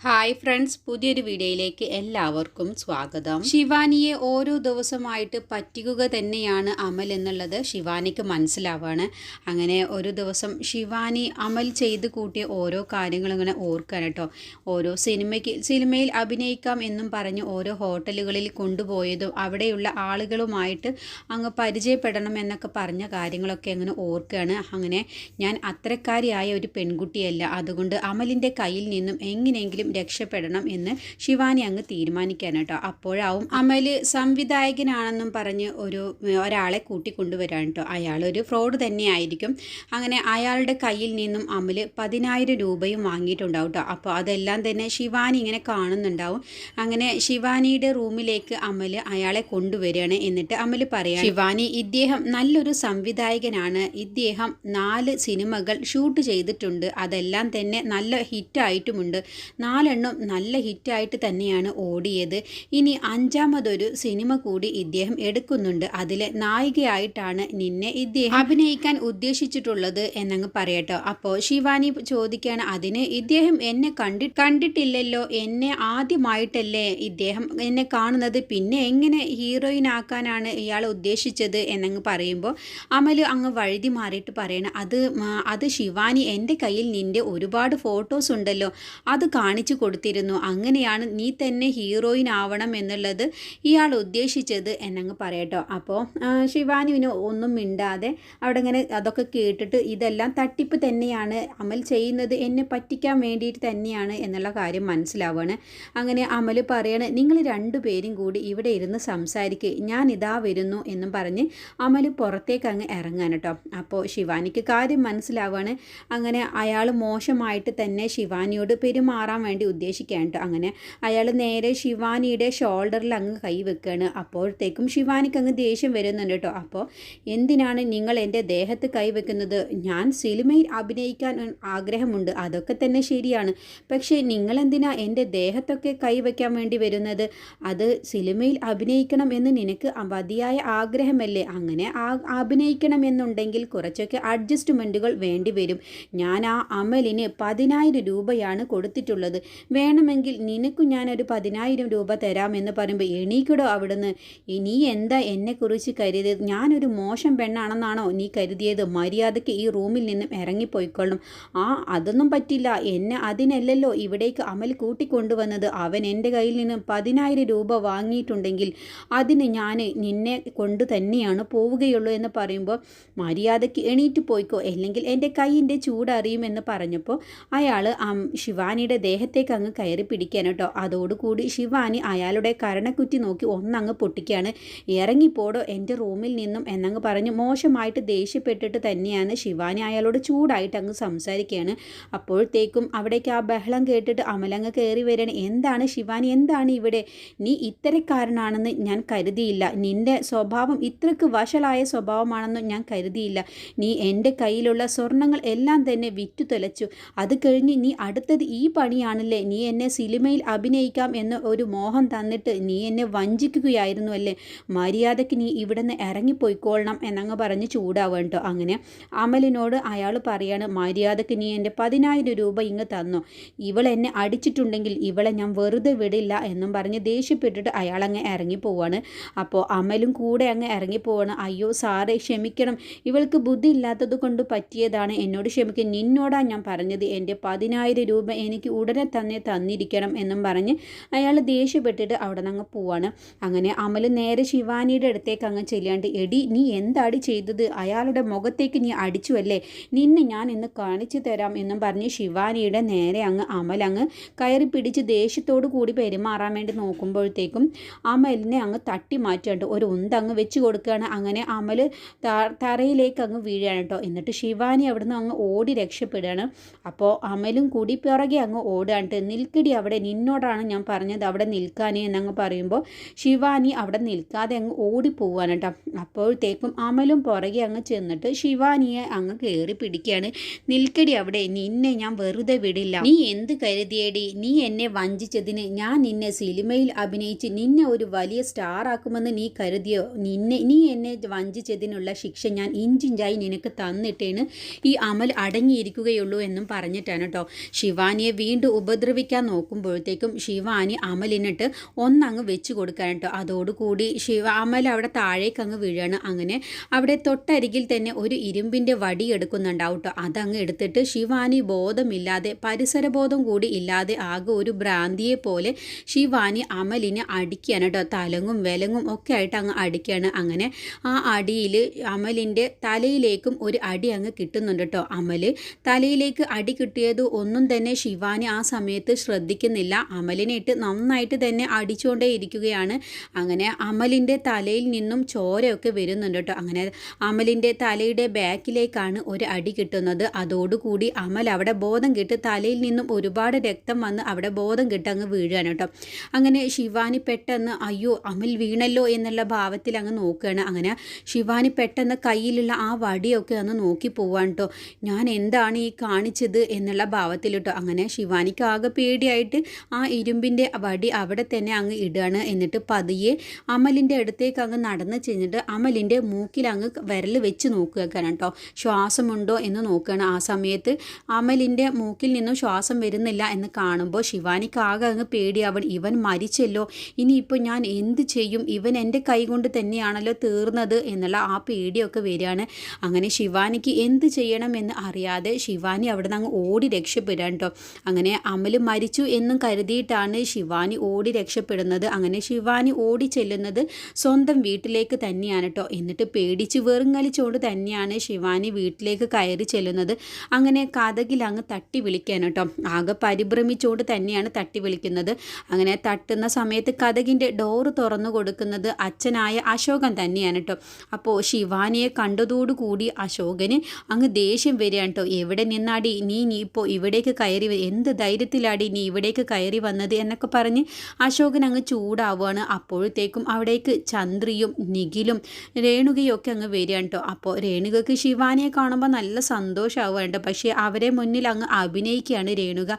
Hi friends പുതിയൊരു വീഡിയോയിലേക്ക് എല്ലാവർക്കും സ്വാഗതം. ശിവാനിയെ ഓരോ ദിവസമായിട്ട് പറ്റിക്കുക തന്നെയാണ് അമൽ എന്നുള്ളത്. ശിവാനിക്ക് മനസ്സിലാവാണ്. അങ്ങനെ ഒരു ദിവസം ശിവാനി അമൽ ചെയ്ത് കൂട്ടിയ ഓരോ കാര്യങ്ങളും ഇങ്ങനെ ഓർക്കാൻ കേട്ടോ. ഓരോ സിനിമയ്ക്ക് സിനിമയിൽ അഭിനയിക്കാം എന്നും പറഞ്ഞ് ഓരോ ഹോട്ടലുകളിൽ കൊണ്ടുപോയതും അവിടെയുള്ള ആളുകളുമായിട്ട് അങ്ങ് പരിചയപ്പെടണം എന്നൊക്കെ പറഞ്ഞ കാര്യങ്ങളൊക്കെ അങ്ങനെ ഓർക്കുകയാണ് അങ്ങനെ ഞാൻ അത്രക്കാരിയായ ഒരു പെൺകുട്ടിയല്ല. അതുകൊണ്ട് അമലിന്റെ കയ്യിൽ നിന്നും എങ്ങനെയെങ്കിലും രക്ഷപ്പെടണം എന്ന് ശിവാനി അങ്ങ് തീരുമാനിക്കാൻ കേട്ടോ. അപ്പോഴാവും അമൽ സംവിധായകനാണെന്നും പറഞ്ഞ് ഒരു ഒരാളെ കൂട്ടിക്കൊണ്ടുവരാൻ കേട്ടോ. ഒരു ഫ്രോഡ് തന്നെയായിരിക്കും. അങ്ങനെ അയാളുടെ കയ്യിൽ നിന്നും അമൽ പതിനായിരം രൂപയും വാങ്ങിയിട്ടുണ്ടാവും കേട്ടോ. അപ്പോൾ അതെല്ലാം തന്നെ ശിവാനി ഇങ്ങനെ കാണുന്നുണ്ടാവും. അങ്ങനെ ശിവാനിയുടെ റൂമിലേക്ക് അമൽ അയാളെ കൊണ്ടുവരികയാണ് എന്നിട്ട് അമൽ പറയാം ശിവാനി ഇദ്ദേഹം നല്ലൊരു സംവിധായകനാണ്. ഇദ്ദേഹം നാല് സിനിമകൾ ഷൂട്ട് ചെയ്തിട്ടുണ്ട്. അതെല്ലാം തന്നെ നല്ല ഹിറ്റായിട്ടുമുണ്ട്. നാലെണ്ണം നല്ല ഹിറ്റായിട്ട് തന്നെയാണ് ഓടിയത്. ഇനി അഞ്ചാമതൊരു സിനിമ കൂടി ഇദ്ദേഹം എടുക്കുന്നുണ്ട്. അതിലെ നായികയായിട്ടാണ് നിന്നെ ഇദ്ദേഹം അഭിനയിക്കാൻ ഉദ്ദേശിച്ചിട്ടുള്ളത് എന്നങ്ങ് പറയട്ടോ. അപ്പോൾ ശിവാനി ചോദിക്കുകയാണ് അതിന് ഇദ്ദേഹം എന്നെ കണ്ടി കണ്ടിട്ടില്ലല്ലോ. എന്നെ ആദ്യമായിട്ടല്ലേ ഇദ്ദേഹം എന്നെ കാണുന്നത്. പിന്നെ എങ്ങനെ ഹീറോയിൻ ആക്കാനാണ് ഇയാൾ ഉദ്ദേശിച്ചത് എന്നങ്ങ് പറയുമ്പോൾ അമൽ അങ്ങ് വഴുതി മാറിയിട്ട് പറയണം അത് അത് ശിവാനി എന്റെ കയ്യിൽ നിന്റെ ഒരുപാട് ഫോട്ടോസ് ഉണ്ടല്ലോ. അത് കാണിച്ചു കൊടുത്തിരുന്നു. അങ്ങനെയാണ് നീ തന്നെ ഹീറോയിൻ ആവണം എന്നുള്ളത് ഇയാൾ ഉദ്ദേശിച്ചത് എന്നങ്ങ് പറയട്ടോ. അപ്പോൾ ശിവാനുവിന് ഒന്നും മിണ്ടാതെ അവിടെ ഇങ്ങനെ അതൊക്കെ കേട്ടിട്ട് ഇതെല്ലാം തട്ടിപ്പ് തന്നെയാണ് അമൽ ചെയ്യുന്നത് എന്നെ പറ്റിക്കാൻ വേണ്ടിയിട്ട് തന്നെയാണ് എന്നുള്ള കാര്യം മനസ്സിലാവുകയാണ് അങ്ങനെ അമൽ പറയാണ് നിങ്ങൾ രണ്ടുപേരും കൂടി ഇവിടെ ഇരുന്ന് സംസാരിക്കുക ഞാൻ ഇതാ വരുന്നു എന്നും പറഞ്ഞ് അമൽ പുറത്തേക്ക് അങ്ങ് ഇറങ്ങാൻ കേട്ടോ. അപ്പോൾ ശിവാനിക്ക് കാര്യം മനസ്സിലാവുകയാണ് അങ്ങനെ അയാൾ മോശമായിട്ട് തന്നെ ശിവാനിയോട് പെരുമാറാൻ വേണ്ടി ഉദ്ദേശിക്കുകയാണ് കേട്ടോ അങ്ങനെ അയാൾ നേരെ ശിവാനിയുടെ ഷോൾഡറിൽ അങ്ങ് കൈ വെക്കുകയാണ് അപ്പോഴത്തേക്കും ശിവാനിക്ക് അങ്ങ് ദേഷ്യം വരുന്നുണ്ട് കേട്ടോ അപ്പോൾ എന്തിനാണ് നിങ്ങൾ എന്റെ ദേഹത്ത് കൈ വെക്കുന്നത്? ഞാൻ സിനിമയിൽ അഭിനയിക്കാൻ ആഗ്രഹമുണ്ട്. അതൊക്കെ തന്നെ ശരിയാണ്. പക്ഷേ നിങ്ങളെന്തിനാ എന്റെ ദേഹത്തൊക്കെ കൈ വയ്ക്കാൻ വേണ്ടി വരുന്നത്? അത് സിനിമയിൽ അഭിനയിക്കണം എന്ന് നിനക്ക് മതിയായ ആഗ്രഹമല്ലേ? അങ്ങനെ അഭിനയിക്കണം എന്നുണ്ടെങ്കിൽ കുറച്ചൊക്കെ അഡ്ജസ്റ്റ്മെന്റുകൾ വേണ്ടി വരും. ഞാൻ ആ അമലിന് പതിനായിരം രൂപയാണ് കൊടുത്തിട്ടുള്ളത്. വേണമെങ്കിൽ നിനക്ക് ഞാനൊരു പതിനായിരം രൂപ തരാമെന്ന് പറയുമ്പോൾ എണീക്കടോ അവിടുന്ന്. നീ എന്താ എന്നെക്കുറിച്ച് കരുതിയത്? ഞാനൊരു മോശം പെണ്ണാണെന്നാണോ നീ കരുതിയത്? മര്യാദയ്ക്ക് ഈ റൂമിൽ നിന്നും ഇറങ്ങിപ്പോയിക്കൊള്ളണം. ആ അതൊന്നും പറ്റില്ല. എന്നെ അതിനല്ലല്ലോ ഇവിടേക്ക് അമൽ കൂട്ടിക്കൊണ്ടുവന്നത്. അവൻ എന്റെ കയ്യിൽ നിന്ന് പതിനായിരം രൂപ വാങ്ങിയിട്ടുണ്ടെങ്കിൽ അതിന് ഞാൻ നിന്നെ കൊണ്ട് തന്നെയാണ് പോവുകയുള്ളൂ എന്ന് പറയുമ്പോൾ മര്യാദയ്ക്ക് എണീറ്റ് പോയിക്കോ. അല്ലെങ്കിൽ എന്റെ കൈയിന്റെ ചൂടറിയുമെന്ന് പറഞ്ഞപ്പോൾ അയാൾ ശിവാനിയുടെ ദേഹത്തേക്ക് അങ്ങ് കയറി പിടിക്കാൻ കേട്ടോ. അതോടുകൂടി ശിവാനി അയാളുടെ കരണക്കുറ്റി നോക്കി ഒന്നങ്ങ് പൊട്ടിക്കുകയാണ് ഇറങ്ങിപ്പോടോ എന്റെ റൂമിൽ നിന്നും എന്നങ്ങ് പറഞ്ഞ്. മോശമായിട്ട് ദേഷ്യപ്പെട്ടിട്ട് തന്നെയാണ് ശിവാനി അയാളോട് ചൂടായിട്ട് അങ്ങ് സംസാരിക്കുകയാണ് അപ്പോഴത്തേക്കും അവിടേക്ക് ആ ബഹളം കേട്ടിട്ട് അമലങ്ങ് കയറി വരികയാണ് എന്താണ് ശിവാനി? എന്താണ് ഇവിടെ? നീ ഇത്തരക്കാരനാണെന്ന് ഞാൻ കരുതിയില്ല. നിന്റെ സ്വഭാവം ഇത്രക്ക് വഷളായ സ്വഭാവമാണെന്ന് ഞാൻ കരുതിയില്ല. നീ എന്റെ കയ്യിലുള്ള സ്വർണങ്ങൾ എല്ലാം തന്നെ വിറ്റു തുലച്ചു അത് കഴിഞ്ഞ് നീ അടുത്തത് ഈ പണിയാണല്ലേ നീ എന്നെ സിനിമയിൽ അഭിനയിക്കാം എന്ന് ഒരു മോഹം തന്നിട്ട് നീ എന്നെ വഞ്ചിക്കുകയായിരുന്നു അല്ലേ? മര്യാദയ്ക്ക് നീ ഇവിടുന്ന് ഇറങ്ങിപ്പോയിക്കൊള്ളണം എന്നങ്ങ് പറഞ്ഞ് ചൂടാവുക കേട്ടോ. അങ്ങനെ അമലിനോട് അയാൾ പറയാണ് മര്യാദയ്ക്ക് നീ എന്റെ പതിനായിരം രൂപ ഇങ്ങ് തന്നോ. ഇവളെ എന്നെ അടിച്ചിട്ടുണ്ടെങ്കിൽ ഇവളെ ഞാൻ വെറുതെ വിടില്ല എന്നും പറഞ്ഞ് ദേഷ്യപ്പെട്ടിട്ട് അയാൾ അങ്ങ് ഇറങ്ങി പോവാണ് അപ്പോൾ അമലും കൂടെ അങ്ങ് ഇറങ്ങിപ്പോവാണ്. അയ്യോ സാറേ ക്ഷമിക്കണം. ഇവൾക്ക് ബുദ്ധി ഇല്ലാത്തത് കൊണ്ട് പറ്റിയതാണ്. എന്നോട് ക്ഷമിക്കും. നിന്നോടാ ഞാൻ പറഞ്ഞത്. എന്റെ പതിനായിരം രൂപ എനിക്ക് ഉടനെ തന്നെ തന്നിരിക്കണം എന്നും പറഞ്ഞ് അയാൾ ദേഷ്യപ്പെട്ടിട്ട് അവിടെ നിന്ന് അങ്ങ് പോവാണ്. അങ്ങനെ അമൽ നേരെ ശിവാനിയുടെ അടുത്തേക്ക് അങ്ങ് ചെല്ലാണ്ട് എടി നീ എന്താടി ചെയ്തത്? അയാളുടെ മുഖത്തേക്ക് നീ അടിച്ചു അല്ലേ? നിന്നെ ഞാൻ ഇന്ന് കാണിച്ചു തരാം എന്നും പറഞ്ഞ് ശിവാനിയുടെ നേരെ അങ്ങ് അമൽ അങ്ങ് കയറി പിടിച്ച് ദേഷ്യത്തോടു കൂടി പെരുമാറാൻ വേണ്ടി നോക്കുമ്പോഴത്തേക്കും അമലിനെ അങ്ങ് തട്ടി മാറ്റാണ്ട് ഒരു ഉന്തങ്ങ് വെച്ച് കൊടുക്കുകയാണ്. അങ്ങനെ അമൽ തറയിലേക്ക് അങ്ങ് വീഴുകയാണ് കേട്ടോ. എന്നിട്ട് ശിവാനി അവിടുന്ന് അങ്ങ് ഓടി രക്ഷപ്പെടുകയാണ്. അപ്പോൾ അമലും കൂടി പിറകെ അങ്ങ് ഓടുകയാണ് നിൽക്കടി അവിടെ നിന്നോടാണ് ഞാൻ പറഞ്ഞത് അവിടെ നിൽക്കാനേ എന്നങ്ങ് പറയുമ്പോൾ ശിവാനി അവിടെ നിൽക്കാതെ അങ്ങ് ഓടിപ്പോവാണ് കേട്ടോ. അപ്പോഴത്തേക്കും അമലും പുറകെ അങ്ങ് ചെന്നിട്ട് ശിവാനിയെ അങ്ങ് കയറി പിടിക്കുകയാണ്. നിൽക്കടി അവിടെ നിന്നെ ഞാൻ വെറുതെ വിടില്ല. നീ എന്ത് കരുതിയേടി? നീ എന്നെ വഞ്ചിച്ചതിന് ഞാൻ നിന്നെ സിനിമയിൽ അഭിനയിച്ച് നിന്നെ ഒരു വലിയ സ്റ്റാർ ആക്കുമെന്ന് നീ കരുതിയോ? നിന്നെ നീ എന്നെ വഞ്ചിച്ചതിനുള്ള ശിക്ഷ ഞാൻ ഇഞ്ചിഞ്ചായി നിനക്ക് തന്നിട്ടേന് ഈ അമൽ അടങ്ങിയിരിക്കുകയുള്ളൂ എന്നും പറഞ്ഞിട്ടാണ് കേട്ടോ. ശിവാനിയെ വീണ്ടും ഉപദ്രവിക്കാൻ നോക്കുമ്പോഴത്തേക്കും ശിവാനി അമലിനിട്ട് ഒന്നങ്ങ് വെച്ച് കൊടുക്കാൻ അതോടുകൂടി ശിവ അമൽ അവിടെ താഴേക്ക് അങ്ങ് വീഴാണ്. അങ്ങനെ അവിടെ തൊട്ടരികിൽ തന്നെ ഒരു ഇരുമ്പിന്റെ വടി എടുക്കുന്നുണ്ടാവും അതങ്ങ് എടുത്തിട്ട് ശിവാനി ബോധമില്ലാതെ പരിസരബോധം കൂടി ഇല്ലാതെ ആകെ ഒരു ഭ്രാന്തിയെ പോലെ ശിവാനി അമലിനെ അടിക്കുകയാണ് കേട്ടോ. തലങ്ങും വിലങ്ങും ഒക്കെ ആയിട്ട് അങ്ങ് അടിക്കുകയാണ്. അങ്ങനെ ആ അടിയിൽ അമലിന്റെ തലയിലേക്കും ഒരു അടി അങ്ങ് കിട്ടുന്നുണ്ട് കേട്ടോ. അമൽ തലയിലേക്ക് അടി കിട്ടിയത് ഒന്നും തന്നെ ശിവാനി ആ സമയത്ത് ശ്രദ്ധിക്കുന്നില്ല. അമലിനെ ഇട്ട് നന്നായിട്ട് തന്നെ അടിച്ചുകൊണ്ടേ ഇരിക്കുകയാണ്. അങ്ങനെ അമലിന്റെ തലയിൽ നിന്നും ചോരയൊക്കെ വരുന്നുണ്ട് കേട്ടോ. അങ്ങനെ അമലിന്റെ തലയുടെ ബാക്കിലേക്കാണ് ഒരു അടി കിട്ടുന്നത്. അതോടുകൂടി അമൽ അവിടെ ബോധം കിട്ട് തലയിൽ നിന്നും ഒരുപാട് രക്തം വന്ന് അവിടെ ബോധം കിട്ട് അങ്ങ് വീഴുകയാണ് കേട്ടോ. അങ്ങനെ ശിവാനി പെട്ടെന്ന് അയ്യോ അമൽ വീണല്ലോ എന്നുള്ള ഭാവത്തിൽ അങ്ങ് നോക്കുകയാണ്. അങ്ങനെ ശിവാനി പെട്ടെന്ന് കയ്യിലുള്ള ആ വടിയൊക്കെ ഒന്ന് നോക്കി പോവാണ് കേട്ടോ. ഞാൻ എന്താണ് ഈ കാണിച്ചത് എന്നുള്ള ഭാവത്തിൽ കേട്ടോ. അങ്ങനെ ശിവാനിക്ക് ആകെ പേടിയായിട്ട് ആ ഇരുമ്പിന്റെ വടി അവിടെ തന്നെ അങ്ങ് ഇടുകയാണ്. എന്നിട്ട് പതിയെ അമലിന്റെ അടുത്തേക്ക് അങ്ങ് നടന്ന് ചെന്നിട്ട് അമലിന്റെ മൂക്കിൽ അങ്ങ് വിരൽ വെച്ച് നോക്കുകയാണ് കേട്ടോ. ശ്വാസമുണ്ടോ എന്ന് നോക്കുകയാണ്. ആ സമയത്ത് അമലിന്റെ മൂക്കിൽ നിന്നും ശ്വാസം വരുന്നില്ല എന്ന് കാണുമ്പോൾ ശിവാനിക്ക് ആകെ അങ്ങ് പേടിയാവൺ ഇവൻ മരിച്ചല്ലോ. ഇനിയിപ്പോൾ ഞാൻ എന്ത് ചെയ്യും? ഇവൻ എന്റെ കൈ കൊണ്ട് തന്നെയാണല്ലോ തീർന്നത് എന്നുള്ള ആ പേടിയൊക്കെ വരികയാണ്. അങ്ങനെ ശിവാനിക്ക് എന്ത് ചെയ്യണമെന്ന് അറിയാതെ ശിവാനി അവിടെ നിന്ന് അങ്ങ് ഓടി രക്ഷപ്പെടാൻ കേട്ടോ. അങ്ങനെ അമൽ മരിച്ചു എന്നും കരുതിയിട്ടാണ് ശിവാനി ഓടി രക്ഷപ്പെടുന്നത്. അങ്ങനെ ശിവാനി ഓടി ചെല്ലുന്നത് സ്വന്തം വീട്ടിലേക്ക് തന്നെയാണ് കേട്ടോ എന്നിട്ട് പേടിച്ച് വെറുങ്ങലിച്ചുകൊണ്ട് തന്നെയാണ് ശിവാനി വീട്ടിലേക്ക് കയറി ചെല്ലുന്നത്. അങ്ങനെ കഥകിൽ അങ്ങ് തട്ടി വിളിക്കാൻ കേട്ടോ ആകെ പരിഭ്രമിച്ചുകൊണ്ട് തന്നെയാണ് തട്ടി വിളിക്കുന്നത്. അങ്ങനെ തട്ടുന്ന സമയത്ത് കഥകിന്റെ ഡോറ് തുറന്നു കൊടുക്കുന്നത് അച്ഛനായ അശോകൻ തന്നെയാണ് കേട്ടോ അപ്പോൾ ശിവാനിയെ കണ്ടതോടുകൂടി അശോകന് അങ്ങ് ദേഷ്യം വരികയാണ് കേട്ടോ എവിടെ നിന്നാടി? നീ നീ ഇപ്പോൾ ഇവിടേക്ക് കയറി എന്ത് എന്ത് ധൈര്യത്തിലാടി നീ ഇവിടേക്ക് കയറി വന്നത്? എന്നൊക്കെ പറഞ്ഞ് അശോകൻ അങ്ങ് ചൂടാവുകയാണ് അപ്പോഴത്തേക്കും അവിടേക്ക് ചന്ദ്രിയും നിഖിലും രേണുകയും ഒക്കെ അങ്ങ് വരികയാണ് കേട്ടോ. അപ്പോൾ രേണുകയ്ക്ക് ശിവാനിയെ കാണുമ്പോൾ നല്ല സന്തോഷമാവുകയാണ് പക്ഷേ അവരെ മുന്നിൽ അങ്ങ് അഭിനയിക്കുകയാണ് രേണുക.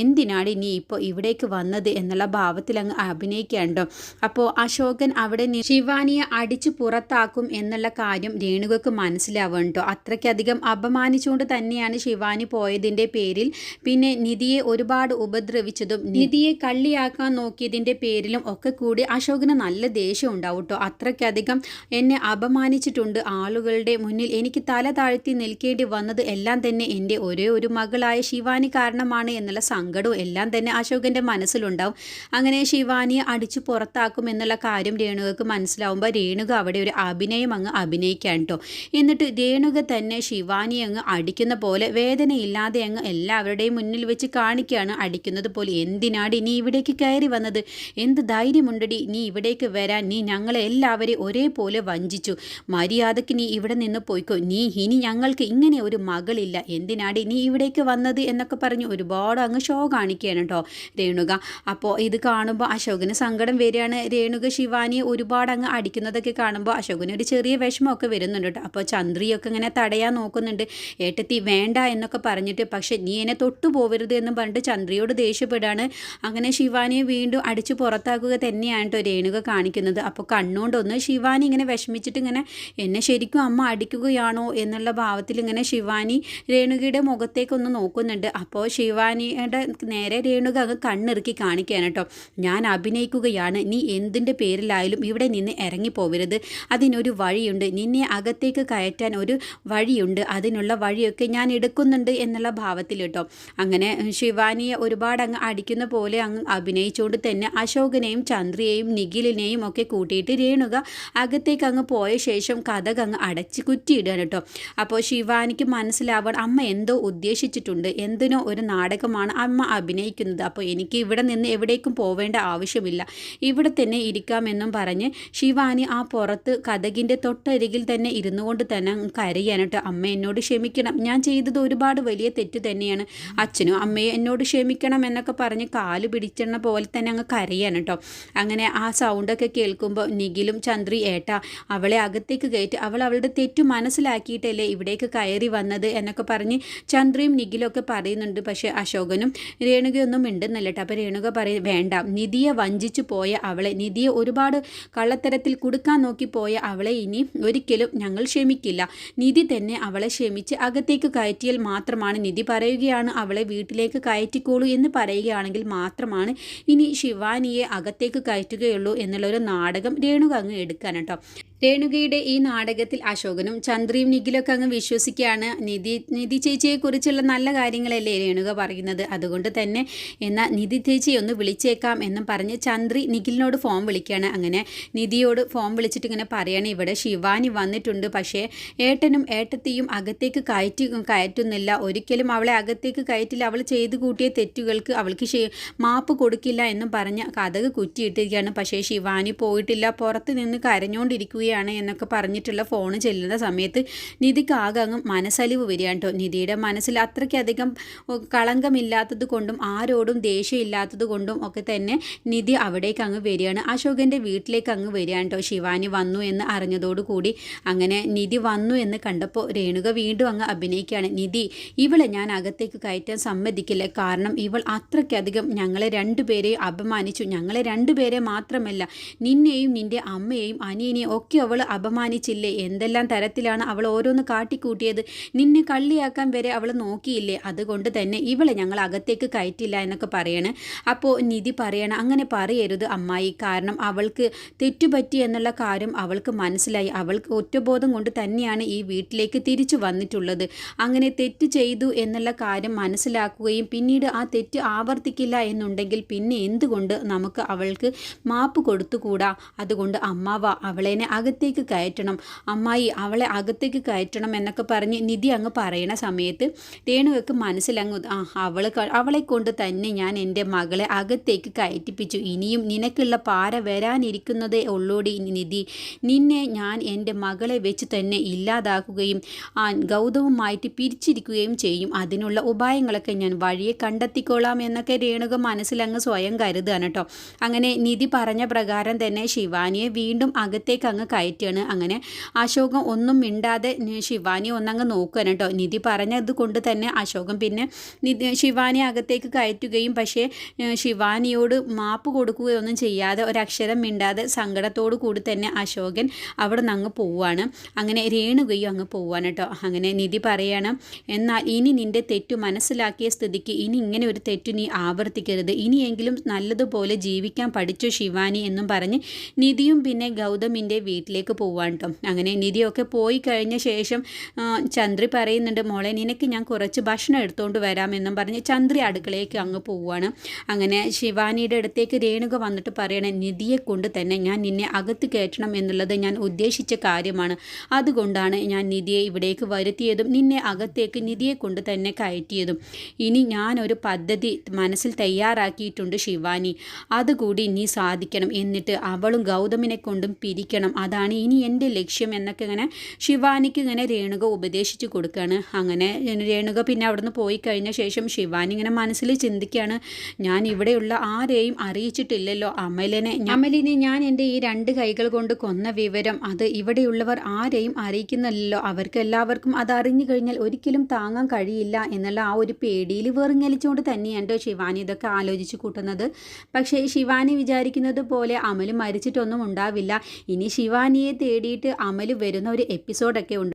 എന്തിനാണ് നീ ഇപ്പോൾ ഇവിടേക്ക് വന്നത്? എന്നുള്ള ഭാവത്തിൽ അങ്ങ് അഭിനയിക്കുകയാണ് അപ്പോൾ അശോകൻ അവിടെ ശിവാനിയെ അടിച്ചു പുറത്താക്കും എന്നുള്ള കാര്യം രേണുകക്ക് മനസ്സിലാവുകയാണ് കേട്ടോ. അത്രയ്ക്കധികം അപമാനിച്ചുകൊണ്ട് തന്നെയാണ് ശിവാനി പോയതിന്റെ പേരിൽ. പിന്നെ നിധിയെ ഒരുപാട് ഉപദ്രവിച്ചതും നിധിയെ കള്ളിയാക്കാൻ നോക്കിയതിന്റെ പേരിലും ഒക്കെ കൂടി അശോകന് നല്ല ദേഷ്യം ഉണ്ടാവും കേട്ടോ അത്രയ്ക്കധികം എന്നെ അപമാനിച്ചിട്ടുണ്ട് ആളുകളുടെ മുന്നിൽ. എനിക്ക് തല താഴ്ത്തി നിൽക്കേണ്ടി വന്നത് എല്ലാം തന്നെ എന്റെ ഒരേ ഒരു മകളായ ശിവാനി കാരണമാണ് എന്നുള്ള സങ്കടവും എല്ലാം തന്നെ അശോകന്റെ മനസ്സിലുണ്ടാവും. അങ്ങനെ ശിവാനിയെ അടിച്ചു പുറത്താക്കും എന്നുള്ള കാര്യം രേണുകക്ക് മനസ്സിലാവുമ്പോൾ രേണുക അവിടെ ഒരു അഭിനയം അങ്ങ് അഭിനയിക്കാൻ കേട്ടോ എന്നിട്ട് രേണുക തന്നെ ശിവാനി അങ്ങ് അടിക്കുന്ന പോലെ വേദനയില്ലാതെ അങ്ങ് എല്ലാവരുടെയും മുന്നിൽ വെച്ച് കാണിക്കുകയാണ് അടിക്കുന്നത് പോലെ എന്തിനാടി നീ ഇവിടേക്ക് കയറി വന്നത്? എന്ത് ധൈര്യമുണ്ടടി? നീ ഇവിടേക്ക് വരാൻ നീ ഞങ്ങളെ എല്ലാവരെയും ഒരേപോലെ വഞ്ചിച്ചു. മര്യാദയ്ക്ക് നീ ഇവിടെ നിന്ന് പോയിക്കോ. നീ ഇനി ഞങ്ങൾക്ക് ഇങ്ങനെ ഒരു മകളില്ല. എന്തിനാടി നീ ഇവിടേക്ക് വന്നത് എന്നൊക്കെ പറഞ്ഞ് ഒരുപാട് അങ്ങ് ഷോ കാണിക്കുകയാണ് കേട്ടോ രേണുക. അപ്പോൾ ഇത് കാണുമ്പോൾ അശോകന് സങ്കടം വരികയാണ്. രേണുക ശിവാനിയെ ഒരുപാട് അങ്ങ് അടിക്കുന്നതൊക്കെ കാണുമ്പോൾ അശോകന് ഒരു ചെറിയ വിഷമമൊക്കെ വരുന്നുണ്ട് കേട്ടോ. അപ്പോൾ ചന്ദ്രിയൊക്കെ ഇങ്ങനെ തടയാൻ നോക്കുന്നുണ്ട്. ഏട്ടത്തി വേണ്ട എന്നൊക്കെ പറഞ്ഞിട്ട് പക്ഷേ നീ എന്നെ തൊട്ടു പോവരുത് എന്ന് പറഞ്ഞിട്ട് ചന്ദ്രയോട് ദേഷ്യപ്പെടാണ്. അങ്ങനെ ശിവാനിയെ വീണ്ടും അടിച്ചു പുറത്താക്കുക തന്നെയാണ് കേട്ടോ രേണുക കാണിക്കുന്നത്. അപ്പോൾ കണ്ണുകൊണ്ടൊന്ന് ശിവാനി ഇങ്ങനെ വിഷമിച്ചിട്ട് ഇങ്ങനെ എന്നെ ശരിക്കും അമ്മ അടിക്കുകയാണോ? എന്നുള്ള ഭാവത്തിൽ ഇങ്ങനെ ശിവാനി രേണുകയുടെ മുഖത്തേക്കൊന്ന് നോക്കുന്നുണ്ട്. അപ്പോൾ ശിവാനിയുടെ നേരെ രേണുക അങ്ങ് കണ്ണിറുക്കി കാണിക്കുകയാണ് കേട്ടോ ഞാൻ അഭിനയിക്കുകയാണ്. നീ എന്തിന്റെ പേരിലായാലും ഇവിടെ നിന്ന് ഇറങ്ങിപ്പോവരുത്. അതിനൊരു വഴിയുണ്ട്. നിന്നെ അകത്തേക്ക് കയറ്റാൻ ഒരു വഴിയുണ്ട്. അതിനുള്ള വഴിയൊക്കെ ഞാൻ എടുക്കുന്നുണ്ട് എന്നുള്ള ഭാവത്തിൽ കേട്ടോ അങ്ങനെ ശിവാനിയെ ഒരുപാട് അങ്ങ് അടിക്കുന്ന പോലെ അങ്ങ് അഭിനയിച്ചുകൊണ്ട് തന്നെ അശോകനെയും ചന്ദ്രയെയും നിഖിലിനെയും ഒക്കെ കൂട്ടിയിട്ട് രേണുക അകത്തേക്ക് അങ്ങ് പോയ ശേഷം കഥക അങ്ങ് അടച്ച് കുറ്റിയിടുകയാണ് കേട്ടോ. അപ്പോൾ ശിവാനിക്ക് മനസ്സിലാവാൻ അമ്മ എന്തോ ഉദ്ദേശിച്ചിട്ടുണ്ട്. എന്തിനോ ഒരു നാടകമാണ് അമ്മ അഭിനയിക്കുന്നത്. അപ്പോൾ എനിക്ക് ഇവിടെ നിന്ന് എവിടേക്കും പോവേണ്ട ആവശ്യമില്ല. ഇവിടെ തന്നെ ഇരിക്കാമെന്നും പറഞ്ഞ് ശിവാനി ആ പുറത്ത് കഥകിന്റെ തൊട്ടരികിൽ തന്നെ ഇരുന്നു കൊണ്ട് തന്നെ കേട്ടോ. അമ്മ എന്നോട് ക്ഷമിക്കണം. ഞാൻ ചെയ്തത് ഒരുപാട് വലിയ തെറ്റ് തന്നെയാണ്. അച്ഛനും അമ്മയും എന്നോട് ക്ഷമിക്കണം എന്നൊക്കെ പറഞ്ഞ് കാൽ പിടിച്ചെണ്ണ പോലെ തന്നെ അങ്ങ് കരയാണ് കേട്ടോ. അങ്ങനെ ആ സൗണ്ടൊക്കെ കേൾക്കുമ്പോൾ നിഖിലും ചന്ദ്രി ഏട്ടാ അവളെ അകത്തേക്ക് കയറ്റി. അവൾ അവളുടെ തെറ്റ് മനസ്സിലാക്കിയിട്ടല്ലേ ഇവിടേക്ക് കയറി വന്നത്? എന്നൊക്കെ പറഞ്ഞ് ചന്ദ്രയും നിഖിലും ഒക്കെ പറയുന്നുണ്ട്. പക്ഷേ അശോകനും രേണുകയൊന്നും മിണ്ടുന്നില്ല കേട്ടോ. അപ്പോൾ രേണുക പറയും വേണ്ട നിധിയെ വഞ്ചിച്ചു പോയ അവളെ നിധിയെ ഒരുപാട് കള്ളത്തരത്തിൽ കൊടുക്കാൻ നോക്കി പോയ അവളെ ഇനി ഒരിക്കലും ഞങ്ങൾ ക്ഷമിക്കില്ല. നിധി തന്നെ അവളെ ക്ഷമിച്ച് അകത്തേക്ക് കയറ്റിയാൽ മാത്രമാണ്. നിധി പറയുകയാണ് അവളെ വീട്ടിലേക്ക് കയറ്റി കയറ്റിക്കോളൂ എന്ന് പറയുകയാണെങ്കിൽ മാത്രമാണ് ഇനി ശിവാനിയെ അകത്തേക്ക് കയറ്റുകയുള്ളൂ എന്നുള്ളൊരു നാടകം രേണുക അങ്ങ് എടുക്കാൻ കേട്ടോ. രേണുകയുടെ ഈ നാടകത്തിൽ അശോകനും ചന്ദ്രയും നിഖിലൊക്കെ അങ്ങ് വിശ്വസിക്കുകയാണ്. നിധി നിധി ചേച്ചിയെക്കുറിച്ചുള്ള നല്ല കാര്യങ്ങളല്ലേ രേണുക പറയുന്നത്. അതുകൊണ്ട് തന്നെ എന്നാൽ നിധി ചേച്ചിയെ ഒന്ന് വിളിച്ചേക്കാം എന്നും പറഞ്ഞ് ചന്ദ്രി നിഖിലിനോട് ഫോൺ വിളിക്കുകയാണ്. അങ്ങനെ നിധിയോട് ഫോൺ വിളിച്ചിട്ട് ഇങ്ങനെ പറയുകയാണ് ഇവിടെ ശിവാനി വന്നിട്ടുണ്ട്. പക്ഷേ ഏട്ടനും ഏട്ടത്തെയും അകത്തേക്ക് കയറ്റി കയറ്റുന്നില്ല. ഒരിക്കലും അവളെ അകത്തേക്ക് കയറ്റില്ല. അവൾ ചെയ്തു കൂട്ടിയ തെറ്റുകൾക്ക് അവൾക്ക് മാപ്പ് കൊടുക്കില്ല എന്നും പറഞ്ഞ് കഥക് കുറ്റിയിട്ടിരിക്കുകയാണ്. പക്ഷേ ശിവാനി പോയിട്ടില്ല. പുറത്ത് നിന്ന് കരഞ്ഞുകൊണ്ടിരിക്കുകയാണ് വരികയാണ് എന്നൊക്കെ പറഞ്ഞിട്ടുള്ള ഫോൺ ചെല്ലുന്ന സമയത്ത് നിധിക്ക് ആകെ അങ്ങ് മനസ്സലിവ് വരികയാണ് കേട്ടോ. നിധിയുടെ മനസ്സിൽ അത്രയ്ക്കധികം കളങ്കമില്ലാത്തത് കൊണ്ടും ആരോടും ദേഷ്യമില്ലാത്തത് കൊണ്ടും ഒക്കെ തന്നെ നിധി അവിടേക്ക് അങ്ങ് വരികയാണ്. അശോകന്റെ വീട്ടിലേക്ക് അങ്ങ് വരികയാണ് കേട്ടോ. ശിവാനി വന്നു എന്ന് അറിഞ്ഞതോടുകൂടി അങ്ങനെ നിധി വന്നു എന്ന് കണ്ടപ്പോൾ രേണുക വീണ്ടും അങ്ങ് അഭിനയിക്കുകയാണ്. നിധി ഇവളെ ഞാൻ അകത്തേക്ക് കയറ്റാൻ സമ്മതിക്കില്ല. കാരണം ഇവൾ അത്രയ്ക്കധികം ഞങ്ങളെ രണ്ടുപേരെയും അപമാനിച്ചു. ഞങ്ങളെ രണ്ടുപേരെ മാത്രമല്ല നിന്നെയും നിന്റെ അമ്മയെയും അനിയനെയും ഒക്കെ അവൾ അപമാനിച്ചില്ലേ? എന്തെല്ലാം തരത്തിലാണ് അവൾ ഓരോന്ന് കാട്ടിക്കൂട്ടിയത്? നിന്നെ കള്ളിയാക്കാൻ വരെ അവൾ നോക്കിയില്ലേ? അതുകൊണ്ട് തന്നെ ഇവളെ ഞങ്ങൾ അകത്തേക്ക് കയറ്റില്ല എന്നൊക്കെ പറയണ്. അപ്പോൾ നിധി പറയണം അങ്ങനെ പറയരുത് അമ്മായി. കാരണം അവൾക്ക് തെറ്റുപറ്റി എന്നുള്ള കാര്യം അവൾക്ക് മനസ്സിലായി. അവൾക്ക് ഒറ്റബോധം കൊണ്ട് തന്നെയാണ് ഈ വീട്ടിലേക്ക് തിരിച്ചു വന്നിട്ടുള്ളത്. അങ്ങനെ തെറ്റ് ചെയ്തു എന്നുള്ള കാര്യം മനസ്സിലാക്കുകയും പിന്നീട് ആ തെറ്റ് ആവർത്തിക്കില്ല എന്നുണ്ടെങ്കിൽ പിന്നെ എന്തുകൊണ്ട് നമുക്ക് അവൾക്ക് മാപ്പ് കൊടുത്തുകൂടാ? അതുകൊണ്ട് അമ്മാവ അവളെനെ അക അകത്തേക്ക് കയറ്റണം. അമ്മായി അവളെ അകത്തേക്ക് കയറ്റണം എന്നൊക്കെ പറഞ്ഞ് നിധി അങ്ങ് പറയണ സമയത്ത് രേണുവയ്ക്ക് മനസ്സിലങ്ങ് ആ അവൾ അവളെ കൊണ്ട് തന്നെ ഞാൻ എന്റെ മകളെ അകത്തേക്ക് കയറ്റിപ്പിച്ചു. ഇനിയും നിനക്കുള്ള പാര വരാനിരിക്കുന്നതേ ഉള്ളൂടി നിധി. നിന്നെ ഞാൻ എന്റെ മകളെ വെച്ച് തന്നെ ഇല്ലാതാക്കുകയും ആ ഗൗതവുമായിട്ട് പിരിച്ചിരിക്കുകയും ചെയ്യും. അതിനുള്ള ഉപായങ്ങളൊക്കെ ഞാൻ വഴിയെ കണ്ടെത്തിക്കോളാം എന്നൊക്കെ രേണുക മനസ്സിലങ്ങ് സ്വയം കരുതുകയാണ് കേട്ടോ. അങ്ങനെ നിധി പറഞ്ഞ പ്രകാരം തന്നെ ശിവാനിയെ വീണ്ടും അകത്തേക്ക് അങ്ങ് കയറ്റുകയാണ് അങ്ങനെ അശോകം ഒന്നും മിണ്ടാതെ ശിവാനി ഒന്നങ്ങ് നോക്കുകയാണ് കേട്ടോ. നിധി പറഞ്ഞത് കൊണ്ട് തന്നെ അശോകം പിന്നെ ശിവാനി അകത്തേക്ക് കയറ്റുകയും പക്ഷേ ശിവാനിയോട് മാപ്പ് കൊടുക്കുകയൊന്നും ചെയ്യാതെ ഒരക്ഷരം മിണ്ടാതെ സങ്കടത്തോടു കൂടി തന്നെ അശോകൻ അവിടെ നിന്ന് അങ്ങ് പോവുകയാണ് അങ്ങനെ രേണുകയും അങ്ങ് പോവാണ് കേട്ടോ. അങ്ങനെ നിധി പറയണം എന്നാൽ ഇനി നിന്റെ തെറ്റു മനസ്സിലാക്കിയ സ്ഥിതിക്ക് ഇനി ഇങ്ങനെ ഒരു തെറ്റു നീ ആവർത്തിക്കരുത്. ഇനിയെങ്കിലും നല്ലതുപോലെ ജീവിക്കാൻ പഠിച്ചു ശിവാനി എന്നും പറഞ്ഞ് നിധിയും പിന്നെ ഗൗതമിന്റെ വീട്ടിൽ വീട്ടിലേക്ക് പോവാൻ കേട്ടോ അങ്ങനെ നിധിയൊക്കെ പോയി കഴിഞ്ഞ ശേഷം ചന്ദ്രി പറയുന്നുണ്ട് മോളെ നിനക്ക് ഞാൻ കുറച്ച് ഭക്ഷണം എടുത്തുകൊണ്ട് വരാമെന്നും പറഞ്ഞ് ചന്ദ്രി അടുക്കളയ്ക്ക് അങ്ങ് പോവുകയാണ് അങ്ങനെ ശിവാനിയുടെ അടുത്തേക്ക് രേണുക വന്നിട്ട് പറയണേ നിധിയെ കൊണ്ട് തന്നെ ഞാൻ നിന്നെ അകത്ത് കയറ്റണം എന്നുള്ളത് ഞാൻ ഉദ്ദേശിച്ച കാര്യമാണ്. അതുകൊണ്ടാണ് ഞാൻ നിധിയെ ഇവിടേക്ക് വരുത്തിയതും നിന്നെ അകത്തേക്ക് നിധിയെ കൊണ്ട് തന്നെ കയറ്റിയതും. ഇനി ഞാനൊരു പദ്ധതി മനസ്സിൽ തയ്യാറാക്കിയിട്ടുണ്ട് ശിവാനി. അതുകൂടി നീ സാധിക്കണം എന്നിട്ട് അവളും ഗൗതമിനെ കൊണ്ടും പിരിക്കണം. അതാണ് അതാണ് ഇനി എന്റെ ലക്ഷ്യം എന്നൊക്കെ ഇങ്ങനെ ശിവാനിക്ക് ഇങ്ങനെ രേണുക ഉപദേശിച്ച് കൊടുക്കുകയാണ് അങ്ങനെ രേണുക പിന്നെ അവിടുന്ന് പോയി കഴിഞ്ഞ ശേഷം ശിവാനി ഇങ്ങനെ മനസ്സിൽ ചിന്തിക്കുകയാണ് ഞാൻ ഇവിടെയുള്ള ആരെയും അറിയിച്ചിട്ടില്ലല്ലോ അമലിനെ. അമലിനെ ഞാൻ എന്റെ ഈ രണ്ട് കൈകൾ കൊണ്ട് കൊന്ന വിവരം അത് ഇവിടെയുള്ളവർ ആരെയും അറിയിക്കുന്നില്ലല്ലോ. അവർക്ക് എല്ലാവർക്കും അത് അറിഞ്ഞു കഴിഞ്ഞാൽ ഒരിക്കലും താങ്ങാൻ കഴിയില്ല എന്നുള്ള ആ ഒരു പേടിയിൽ വെറുങ്ങലിച്ചുകൊണ്ട് തന്നെയാണ് ശിവാനി ഇതൊക്കെ ആലോചിച്ച് കൂട്ടുന്നത്. പക്ഷേ ശിവാനി വിചാരിക്കുന്നത് പോലെ അമൽ മരിച്ചിട്ടൊന്നും ഉണ്ടാവില്ല. ഇനി ശിവാനി റാണിയെ തേടിയിട്ട് അമൽ വരുന്ന ഒരു എപ്പിസോഡൊക്കെ ഉണ്ട്.